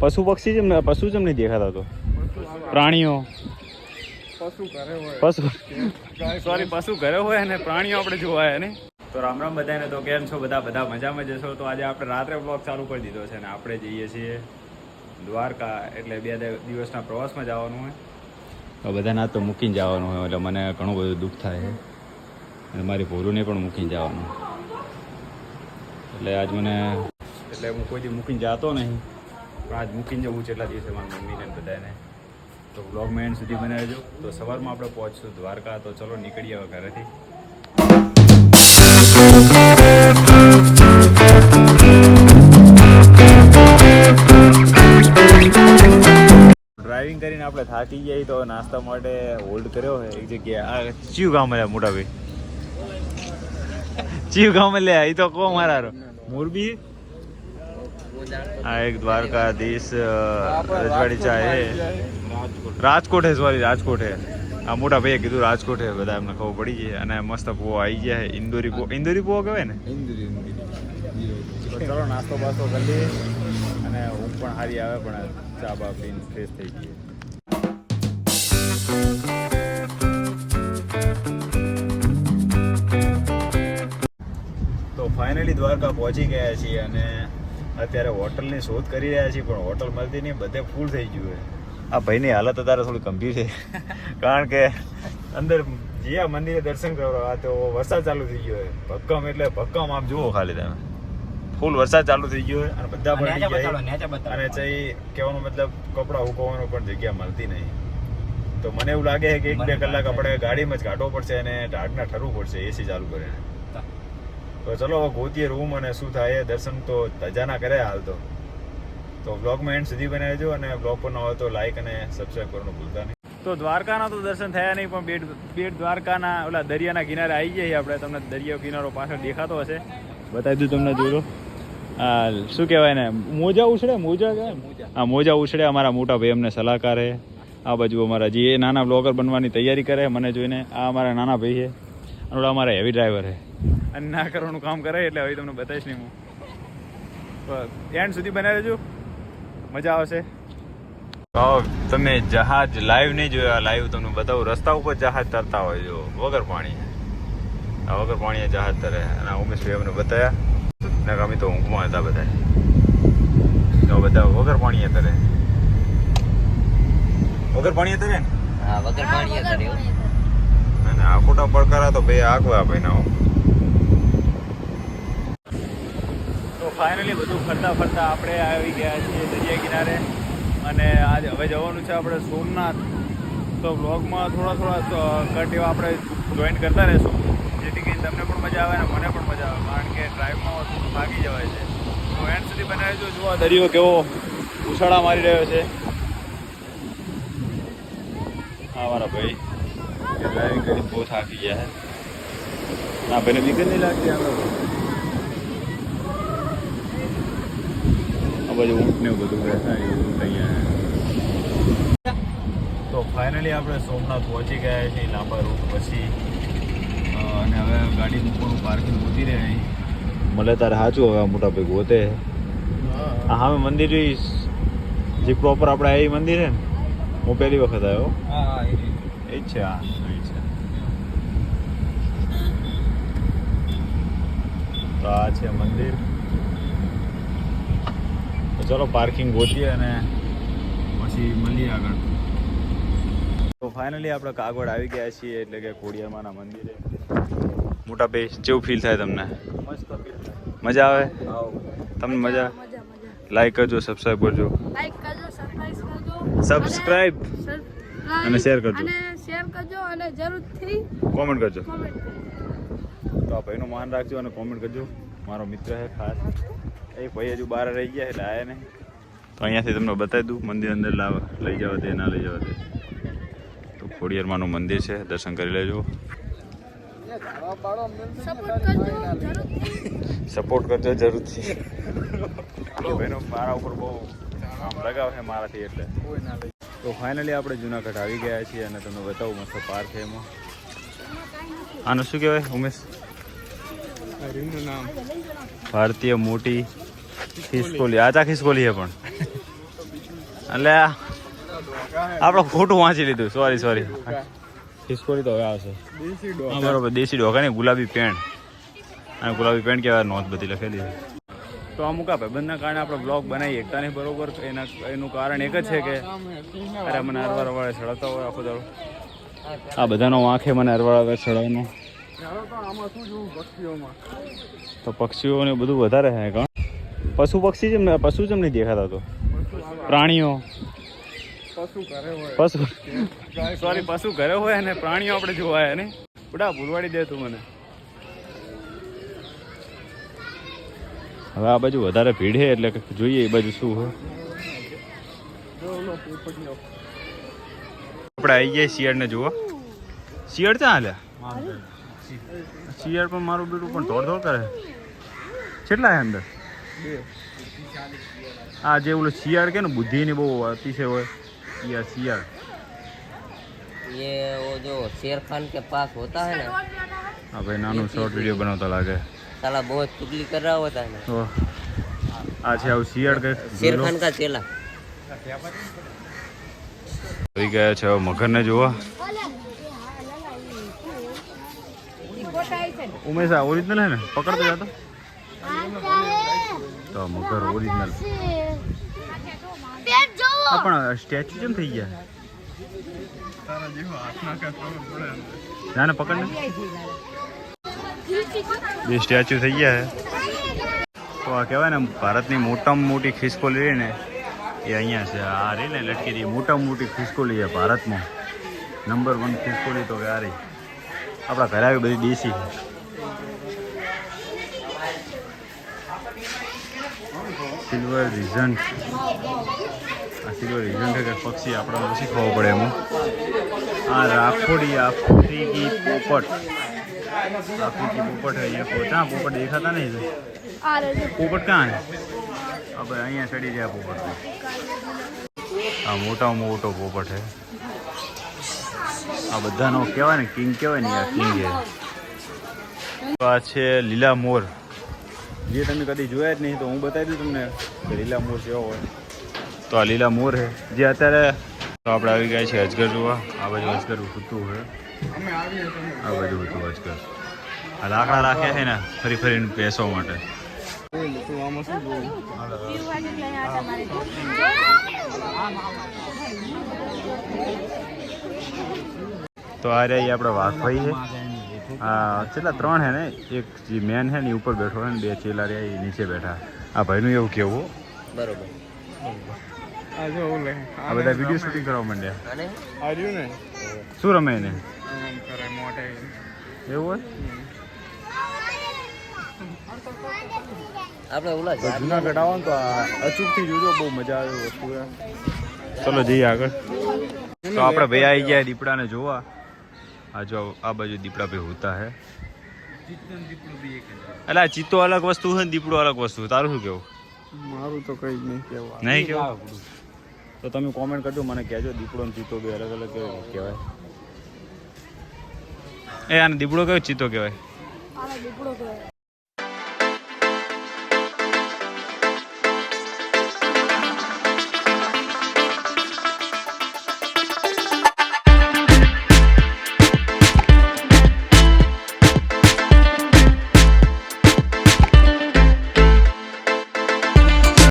પશુ પક્ષી જેમ પશુ જેમ નહીં દેખાતા તો. પ્રાણીઓ. પશુ ઘરે હોય. પશુ. સોરી પશુ ઘરે હોય અને પ્રાણીઓ આપણે જોવાય ને? તો રામ રામ બધાને તો કેમ છો બધા? બધા મજામાં જશો તો આજે આપણે રાત્રે બ્લોગ ચાલુ કરી દીધો છે ને આપણે જઈએ છીએ દ્વારકા એટલે બે દિવસના પ્રવાસમાં જવાનું હોય. તો બધાને તો મૂકીને જવાનું હોય એટલે મને ઘણું બધું દુઃખ થાય છે અને મારી ભોરુને પણ મૂકીને જવાનું. એટલે આજ મને એટલે હું કોઈ દી મૂકીને જતો નહીં. આજ મૂકીને જવું છે એટલા દિવસે મારી મમ્મીને બધાને. તો બ્લોગ મેન સુધી બનાવજો. તો સવારમાં આપણે પહોંચશું દ્વારકા. તો ચલો નીકળીએ હવે ઘરેથી. ડ્રાઇવિંગ કરીને આપણે થાકી જઈએ તો નાસ્તા માટે હોલ્ડ કર્યો હોય એક જગ્યાએ. આ ચિયું ગામ લે મોટા ભાઈ. ચિયું ગામ લે એ તો કહો મારા મોરબી? આ એક દ્વારકાધીશ અ, રજવાડી ચા હે. રાજકોટ હે સોરી રાજકોટ હે. આ મોટા ભાઈએ કીધું રાજકોટ હે બધા એમને ખબર પડી ગઈ. અને મસ્ત પોવો આવી ગયા હે. ઇન્દોરી પો ઇન્દોરી પોવો કહેવાય ને? ચલો નાસ્તો બાસ્તો કરી લઈએ. અને ઊંઘ પણ સારી આવે પણ ચા બા પીને ફ્રેશ થઈ ગઈ તો ફાઇનલી દ્વારકા પહોંચી ગયા છીએ અને અત્યારે હોટલની શોધ કરી રહ્યા છીએ પણ હોટલ મળતી નહીં બધે ફૂલ થઈ ગયું છે. આ ભાઈની હાલત અત્યારે થોડી ગંભીર છે. કારણ કે અંદર જ્યાં મંદિરે દર્શન કરવા આ તો વરસાદ ચાલુ થઈ ગયો છે. ભક્કમ એટલે ભક્કમ આમ જુઓ ખાલી તમે. ફૂલ વરસાદ ચાલુ થઈ ગયો છે અને બધા પડી ગયા અને ચઈ કહેવાનો મતલબ કપડાં ઉકવવાનો પણ જગ્યા મળતી નહીં. તો મને એવું લાગે છે કે એક બે કલાક આપણે ગાડીમાં જ કાઢવો પડશે અને ઢાળના ઠરવું પડશે એસી ચાલુ કરીને તો ચલો ગોતીએ રૂમ અને શું થાય દર્શન તો ધજાના કરે હાલ તો. તો બ્લોગમાં એન્ડ સુધી બનાવજો અને બ્લોગ પર ન હોય તો લાઈક અને સબસ્ક્રાઈબ કરવાનું ભૂલતા નહીં. તો દ્વારકાના તો દર્શન થયા નહીં, પણ બેટ બેટ દ્વારકાના ઓલા દરિયાના કિનારે આવી જઈએ આપણે. તમને દરિયો કિનારો પાછળ દેખાતો હશે. બતાવી દઉં તમને જોજો હા શું કહેવાય ને મોજા ઉછળે, મોજા કહેવાય? હા મોજા ઉછળે, અમારા મોટા ભાઈ અમને સલાહકાર છે આ બાજુ અમારા જે નાના બ્લોગર બનવાની તૈયારી કરે, મને જોઈને આ અમારા નાના ભાઈ છે. અને અમારા હેવી ડ્રાઈવર છે. અને ના કરવાનું કામ કરે એટલે હવે તમને બતાવીશ નહીં હું. એન્ડ સુધી બનાવી દેજો મજા આવશે. તમે જહાજ લાઈવ નહીં જોયા. લાઈવ તમને બતાવું. રસ્તા ઉપર જહાજ તરતા હોય. જો વગર પાણી આ વગર પાણીએ જહાજ તરે. અને ઉમેશ ઉમેશભાઈ અમને બતાવ્યા ને અમે તો ઊંઘમાં હતા બધા. તો બધા વગર પાણી તરે. વગર પાણી તરે ને? હા વગર પાણી તરે. અને આ ખોટા પડકારા તો ભાઈ આગવા ભાઈ ના તો ફાઇનલી બધું ફરતા ફરતા આપણે આવી ગયા છીએ દરિયા કિનારે. અને આજે હવે જવાનું છે આપણે સોમનાથ. તો બ્લોગમાં થોડા થોડા કટ એવા આપણે જોઈન કરતા રહીશું. જેથી કરીને તમને પણ મજા આવે અને મને પણ મજા આવે. કારણ કે ડ્રાઈવમાં ભાગી જવાય છે. તો એન્ડ સુધી બનાવીશું જુઓ દરિયો કેવો ઉછાળા મારી રહ્યો છે. હા મારા ભાઈ ડ્રાઇવિંગ કરી બહુ થાકી ગયા છે. ના, ભાઈને જ નહીં લાગતી આપણે બાજુ ઊંટ ને બધું રહેતા અહીંયા. તો ફાઇનલી આપણે સોમનાથ પહોંચી ગયા છીએ લાંબા રૂટ પછી. અને હવે ગાડી મૂકવાનું પાર્કિંગ ગોતી રહે અહીં. મળે તારે સાચું હવે મોટા ભાઈ ગોતે હા. સામે મંદિર જે પ્રોપર આપણે એ મંદિર હે ને? હું પહેલી વખત આવ્યો. હા હા એ જ. છે હા એ છે. તો આ છે મંદિર. ચલો પાર્કિંગ ગોતીએ અને પછી મળીએ આગળ. તો ફાઇનલી આપણે કાગળ આવી ગયા છીએ એટલે કે કોડિયામાના મંદિરે. મોટા ભાઈ કેવું ફીલ થાય તમને? મસ્ત મજા આવે? આવ. તમને મજા મજા? મજા લાઈક કરજો સબસ્ક્રાઈબ કરજો. લાઈક સબસ્ક્રાઇબ અને શેર કરજો. શેર કરજો અને જરૂરથી કોમેન્ટ કરજો. તો આપ એનું માન રાખજો અને કોમેન્ટ કરજો. મારો મિત્ર છે ખાસ. એ ભાઈ હજુ બહાર રહી ગયા એટલે આયા નહીં. તો અહીંયાથી તમને બતાવી દઉં મંદિર અંદર લાવ લઈ જવા ના લઈ જવા દે તો ખોડિયારમાંનું મંદિર છે દર્શન કરી લેજો. સપોર્ટ કરજો જરૂરથી. ભાઈનો મારા ઉપર બહુ લગાવ છે મારાથી એટલે. કોઈ ના લઈ તો ફાઇનલી આપણે જુનાગઢ આવી ગયા છીએ અને તમને બતાવું મસ્ત પાર્ક છે એમાં. આનું શું કહેવાય ઉમેશ? નામ. ભારતીય મોટી ખિસકોલી. આચા ખિસકોલી છે પણ. એટલે આપણે ખોટું વાંચી લીધું. સોરી સોરી ખિસકોલી તો હવે આવશે. બરોબર. દેશી ડોકા ને ગુલાબી પેન્ટ અને ગુલાબી પેન્ટ કહેવાય નોંધ બધી લખેલી તો અમુક આ ભાઈબંધના કારણે આપણે બ્લોગ બનાવી એકતા નહીં બરોબર? એના એનું કારણ એક જ છે કે અરે મને અરવાર અરવાળે ચડાવતા હોય આખો દાડો. આ બધાનો વાંખે મને અરવાળ આવે ચડાવવાનો. તો પક્ષીઓને બધું વધારે છે પશુ પક્ષી જેમ પશુ જેમ નહીં દેખાતા તો. પ્રાણીઓ. પશુ સોરી પશુ. ઘરે હોય અને પ્રાણીઓ આપણે જોવાય ને? બડા ભૂલવાડી દે તું મને. હવે આ બાજુ વધારે ભીડ છે એટલે જોઈએ એ બાજુ શું હોય આપણે આવી ગયા શિયાળને જુઓ. શિયાળ ક્યાં હાલે? શિયાળ પણ મારું બેટું પણ દોડ દોડ કરે. કેટલા અંદર? આ જે ઓલું શિયાળ કે ને બુદ્ધિની બહુ અતિશય હોય ઈ આ શિયાળ ये वो जो शेर खान के पास होता है ना આ ભાઈ નાનું શોર્ટ વિડીયો બનાવતા લાગે साला बहुत चुगली कर रहा होता है ना તો આ છે આવું શિયાળ કંઈક शेर જોઈ લો. खान का चेला આવી ગયા છે હવે મગરને જુઓ ઉમેશ આ ઓરિજિનલ હે ને પકડતો જાતો તો મગર ઓરિજિનલ પણ સ્ટેચ્યુ કેમ થઈ ગયા. પડે જાને પકડ ને. બે સ્ટેચ્યુ થઈ ગયા તો આ કહેવાય ને ભારતની મોટામાં મોટી ખિસકોલી રહી ને એ અહીંયા છે. આ રહી ને લટકી રહી. મોટામાં મોટી ખિસકોલી છે ભારતમાં. નંબર વન ખિસકોલી તો કે આ રહી આપણા ઘરે આવી બધી દેશી સિલ્વર રીઝન આ સિલ્વર રીઝન છે કે પક્ષી આપણે ઓછી ખવો પડે એમાં? આ રાખોડી આફ્રિકી પોપટ. આફ્રિકી પોપટ અહીંયા પહોંચા પોપટ દેખાતા નહીં પોપટ કાં આપણે અહીંયા ચડી જાય પોપટ. આ મોટામાં મોટો પોપટ છે. આ બધાનો કહેવાય ને કિંગ કહેવાય ને આ કિંગ છે. આ છે લીલા મોર. જે તમે કદી જોયા જ નહીં તો હું બતાવી દઉં તમને કે લીલા મોર કેવો હોય. તો આ લીલા મોર છે. જે અત્યારે તો આપણે આવી ગયા છીએ અજગર જોવા. આ બાજુ અજગર છે આવીએ તમે આ બાજુ હતું અજગર. આ લાકડા રાખ્યા છે ને ફરી ફરીને પેસો માટે. તું આ રહ્યા આપણે વાઘભાઈ છે. આ છેલ્લા ત્રણ હે ને એક જે મેન હે ને ઉપર બેઠો હોય ને બે ચેલા રહ્યા એ નીચે બેઠા. આ ભાઈનું એવું કેવું બરોબર. આ બધા વીડિયો શૂટિંગ કરવા માંડ્યા. શું રમે એવું હોય? તો અચૂકથી જોજો બહુ મજા આવે વસ્તુ ચલો જઈએ આગળ. તો આપણે ભાઈ આવી ગયા દીપડાને જોવા. આ જો આ બાજુ દીપડા ભાઈ હોતા હે. એટલે ચિત્તો અલગ વસ્તુ છે ને દીપડો અલગ વસ્તુ તારું શું કેવું? મારું તો કઈ જ નહીં કેવું નહીં કેવું? તો તમે કોમેન્ટ કરજો મને કહેજો દીપડો ને ચિત્તો બે અલગ અલગ કેવું કહેવાય એ આને દીપડો કયો ચિત્તો કહેવાય? આને દીપડો કહેવાય.